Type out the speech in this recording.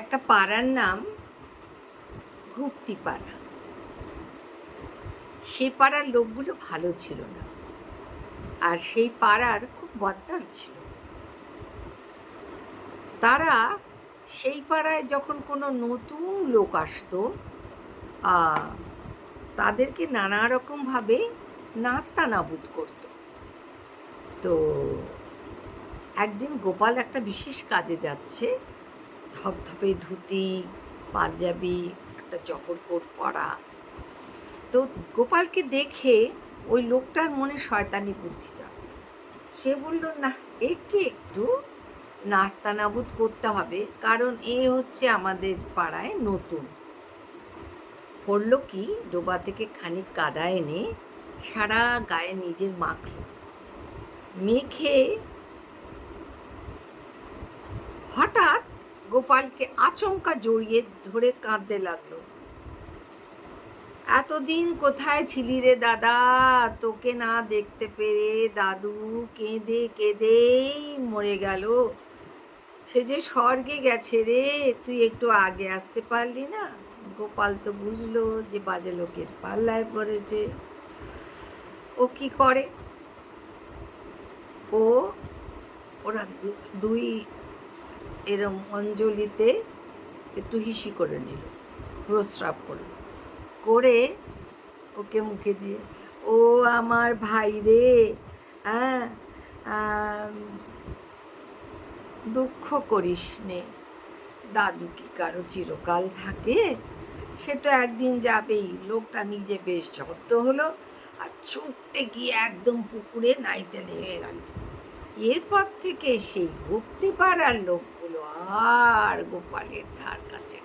একটা পাড়ার নাম গুপ্তি পাড়া। সে পাড়ার লোকগুলো ভালো ছিল না। আর সেই পাড়ার খুব বদনাম ছিল। তারা সেই পাড়ায় যখন কোনো নতুন লোক আসতো তাদেরকে নানা রকমভাবে নাস্তা নাবুদ করত। তো একদিন গোপাল একটা বিশেষ কাজে যাচ্ছে। ধপধপে ধুতি, পাঞ্জাবি, একটা জহর কোট পরা। তো গোপালকে দেখে ওই লোকটার মনে শয়তানি বুদ্ধি যাবে সে বলল, না, একে একটু নাস্তা নাবুদ করতে হবে, কারণ এ হচ্ছে আমাদের পাড়ায় নতুন। করল কি, ডোবা থেকে খানিক কাদা এনে সারা গায়ে নিজের মাখলো। মেখে হঠাৎ গোপালকে আচমকা জড়িয়ে ধরে কাঁদতে লাগল। এতদিন কোথায় ছিলি রে দাদা? তোকে না দেখতে পেরে দাদু কেঁদে কেঁদেই মরে গেল। সে যে স্বর্গে গেছে রে, তুই একটু আগে আসতে পারলি না? গোপাল তো বুঝলো যে বাজে লোকের পাল্লায় পড়েছে। ও কি করে? ও, ওরা দুই এরম অঞ্জলিতে একটু হিসি করে নিল, প্রস্রাব করল। করে ওকে মুখে দিয়ে, ও আমার ভাই রে হ্যাঁ দুঃখ করিস নে। দাদু কি কারও চিরকাল থাকে? সে তো একদিন যাবেই। লোকটা নিজে বেশ জব্দ হলো আর ছুটতে গিয়ে একদম পুকুরে নাইতে লেগে গেল। এরপর থেকে সেই গুপ্তি পাড়ার লোকগুলো আর গোপালের ধার কাছে